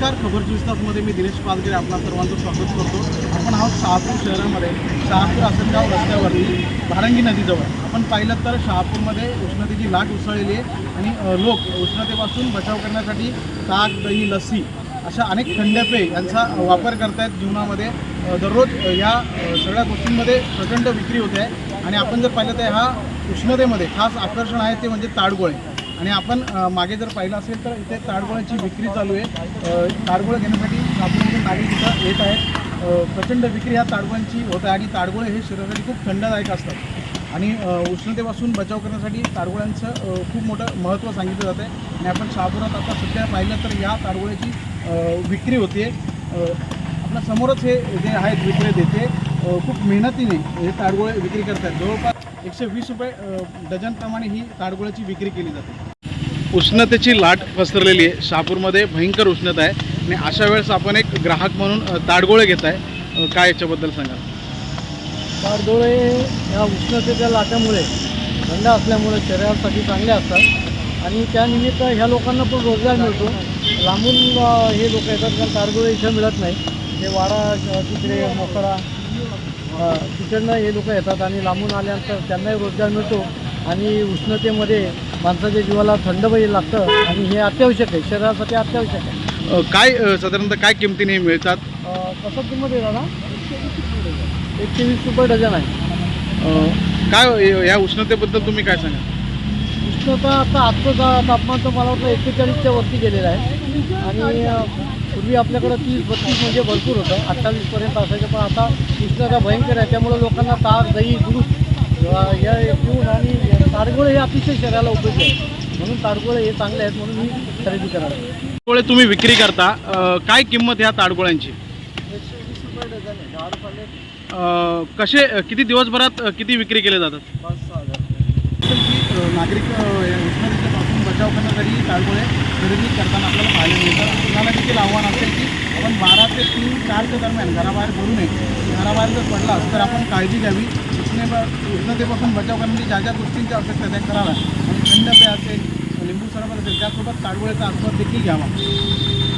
नमस्कार खबर चोवीस तासमध्ये मी दिनेश पालगरे आपणा सर्वांचं स्वागत करतो. आपण आहोत शहापूर शहरामध्ये. शहापूर आसनगाव रस्त्यावरती भारंगी नदीजवळ. आपण पाहिलं तर शहापूरमध्ये उष्णतेची लाट उसळलेली आहे आणि लोक उष्णतेपासून बचाव करण्यासाठी ताक दही लसी अशा अनेक थंडपेय यांचा वापर करतायत जीवनामध्ये. दररोज या सगळ्या गोष्टींमध्ये प्रचंड विक्री होते आहे. आणि आपण जर पाहिलं तर ह्या उष्णतेमध्ये खास आकर्षण आहे ते म्हणजे ताडगोळे. आणि आपण मागे जर पाहिलं असेल तर इथे ताडगोळ्याची विक्री चालू आहे. ताडगोळं घेण्यासाठी नागपूरमधून नागरिक इथं येत आहेत. प्रचंड विक्री ह्या ताडगोळ्यांची होत आहे आणि ताडगोळे हे शरीरासाठी खूप थंडदायक असतात. आणि उष्णतेपासून बचाव करण्यासाठी ताडगोळ्यांचं खूप मोठं महत्त्व सांगितलं जातं आहे आणि आपण शहापुरात आता सध्या पाहिलं तर या ताडगोळ्याची विक्री होते आपल्या समोरच हे जे आहेत विक्रेते देते खूप मेहनतीने हे ताडगोळे विक्री करतात जवळपास एकशे वीस रुपये डझनप्रमाणे ही ताडगोळ्याची विक्री केली जाते. उष्णतेची लाट पसरलेली आहे. शहापूरमध्ये भयंकर उष्णता आहे. आणि अशा वेळेस आपण एक ग्राहक म्हणून ताडगोळे घेत आहे. काय याच्याबद्दल सांगा तारडोळे या उष्णतेच्या लाटामुळे थंड असल्यामुळे शरीरासाठी चांगले असतात. आणि त्यानिमित्त ह्या लोकांना पण रोजगार मिळतो. लांबून हे लोक येतात कारण तारडोळे इथं मिळत नाही. हे वाडा तिकडे मोकळा तिकडनं हे लोक येतात आणि लांबून आल्यानंतर त्यांनाही रोजगार मिळतो आणि उष्णतेमध्ये माणसाच्या जीवाला थंड पाहिजे लागतं आणि हे अत्यावश्यक आहे शरीरासाठी अत्यावश्यक आहे. काय साधारणतः काय किमतीने मिळतात? कसं किंमत आहे दादा एकशे वीस रुपये डझन आहे. काय या उष्णतेबद्दल तुम्ही काय सांगा उष्णता आता आजचं ता- तापमान तर मला वाटतं एक्केचाळीसच्या वरती गेलेलं आहे. आणि पूर्वी आपल्याकडं तीस बत्तीस म्हणजे भरपूर होतं. अठ्ठावीसपर्यंत असायचं पण आता उष्णता भयंकर आहे. त्यामुळे लोकांना ताक दही दूध या पिऊन आणि ताडगोळे हे अतिशय शरीराला उपयोगी आहे म्हणून ताडगोळे हे चांगले आहेत म्हणून मी खरेदी करावी ताडगोळे तुम्ही विक्री करता. काय किंमत ह्या ताडगोळ्यांची कसे किती दिवसभरात किती विक्री केले जातात? नागरिक अ, या उष्णतेपासून बचाव करण्यासाठी खरेदी करताना आपल्याला पाहायला मिळतात आपल्याला देखील आव्हान असेल की आपण बारा ते तीन चारच्या दरम्यान घराबाहेर पडू नये. घराबाहेर जर पडलास तर आपण काळजी घ्यावी. उष्णे उष्णतेपासून बचाव करण्याची म्हणजे ज्या ज्या गोष्टींची आवश्यकता त्या कराव्या आणि थंड पेय असेल लिंबू सरबत असेल त्यासोबत ताडगोळ्याचा आस्वाद देखील घ्यावा.